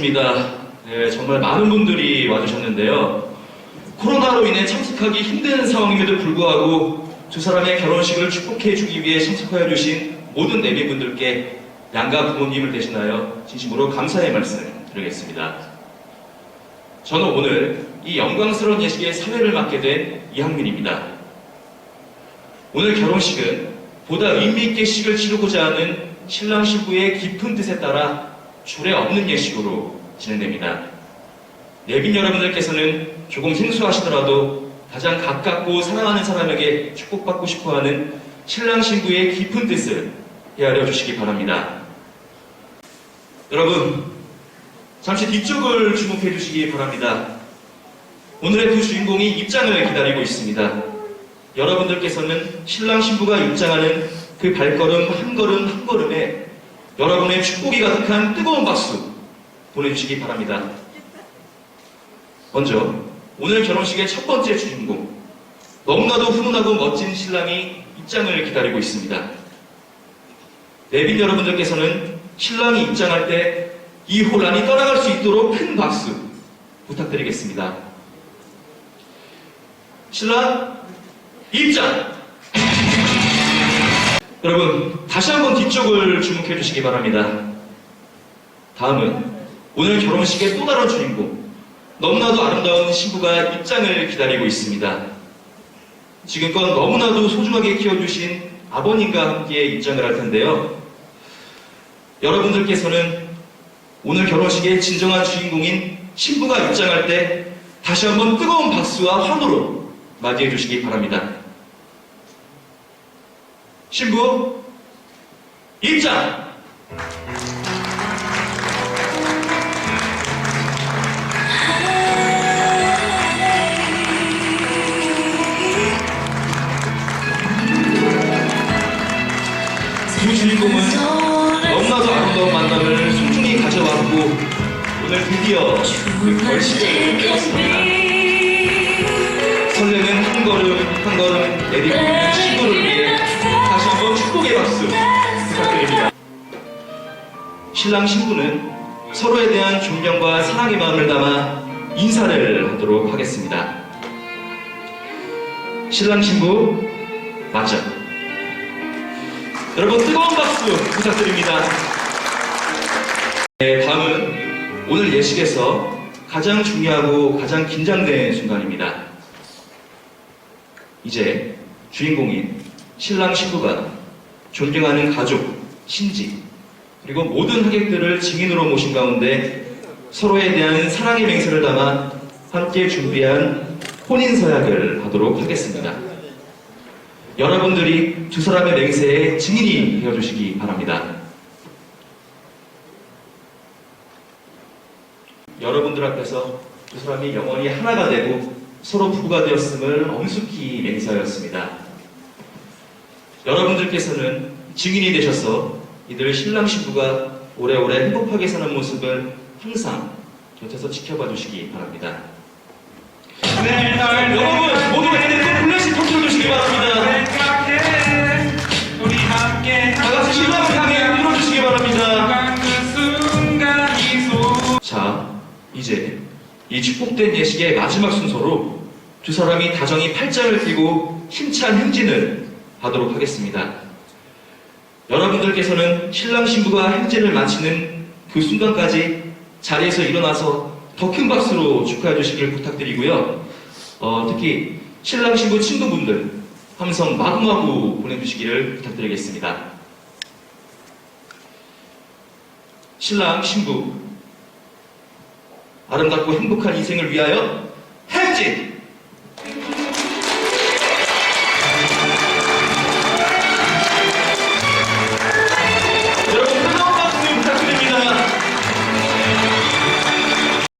그렇습니다. 네, 정말 많은 분들이 와주셨는데요. 코로나로 인해 참석하기 힘든 상황임에도 불구하고 두 사람의 결혼식을 축복해 주기 위해 참석하여 주신 모든 내빈분들께 양가 부모님을 대신하여 진심으로 감사의 말씀 드리겠습니다. 저는 오늘 이 영광스러운 예식의 사회를 맡게 된 이학민입니다. 오늘 결혼식은 보다 의미있게 식을 치르고자 하는 신랑 신부의 깊은 뜻에 따라 줄에 없는 예식으로 진행됩니다. 내빈 여러분들께서는 조금 생소하시더라도 가장 가깝고 사랑하는 사람에게 축복받고 싶어 하는 신랑 신부의 깊은 뜻을 헤아려 주시기 바랍니다. 여러분, 잠시 뒤쪽을 주목해 주시기 바랍니다. 오늘의 두 주인공이 입장을 기다리고 있습니다. 여러분들께서는 신랑 신부가 입장하는 그 발걸음 한 걸음 한 걸음에 여러분의 축복이 가득한 뜨거운 박수 보내주시기 바랍니다. 먼저 오늘 결혼식의 첫 번째 주인공 너무나도 훈훈하고 멋진 신랑이 입장을 기다리고 있습니다. 내빈 여러분들께서는 신랑이 입장할 때 이 혼란이 떠나갈 수 있도록 큰 박수 부탁드리겠습니다. 신랑 입장! 여러분, 다시 한번 뒤쪽을 주목해 주시기 바랍니다. 다음은 오늘 결혼식의 또 다른 주인공, 너무나도 아름다운 신부가 입장을 기다리고 있습니다. 지금껏 너무나도 소중하게 키워주신 아버님과 함께 입장을 할 텐데요. 여러분들께서는 오늘 결혼식의 진정한 주인공인 신부가 입장할 때 다시 한번 뜨거운 박수와 환호로 맞이해 주시기 바랍니다. 신부 입장! 두 주인공은 너무나도 아름다운 만남을 소중히 가져왔고 오늘 드디어 그 결실을 맺었습니다. 설레는 한 걸음 한 걸음 내디고 있는 신부를 위해 신랑 신부는 서로에 대한 존경과 사랑의 마음을 담아 인사를 하도록 하겠습니다. 신랑 신부 맞죠? 여러분 뜨거운 박수 부탁드립니다. 네, 다음은 오늘 예식에서 가장 중요하고 가장 긴장된 순간입니다. 이제 주인공인 신랑 신부가 존경하는 가족, 신지, 그리고 모든 하객들을 증인으로 모신 가운데 서로에 대한 사랑의 맹세를 담아 함께 준비한 혼인 서약을 하도록 하겠습니다. 여러분들이 두 사람의 맹세에 증인이 되어주시기 바랍니다. 여러분들 앞에서 두 사람이 영원히 하나가 되고 서로 부부가 되었음을 엄숙히 맹세하였습니다. 여러분들께서는 증인이 되셔서 이들 신랑 신부가 오래오래 행복하게 사는 모습을 항상 곁에서 지켜봐 주시기 바랍니다. 네, 날 여러분 모두 내내 플래시 터트려 주시기 바랍니다. 생각해 우리 함께 다 같이 신랑을 향해 불러주시기 바랍니다. 그 자, 이제 이 축복된 예식의 마지막 순서로 두 사람이 다정히 팔짱을 끼고 힘찬 행진을 하도록 하겠습니다. 여러분들께서는 신랑 신부가 행진을 마치는 그 순간까지 자리에서 일어나서 더 큰 박수로 축하해 주시길 부탁드리고요. 어, 특히 신랑 신부 친구분들 함성 마구마구 보내주시기를 부탁드리겠습니다. 신랑 신부 아름답고 행복한 인생을 위하여 행진!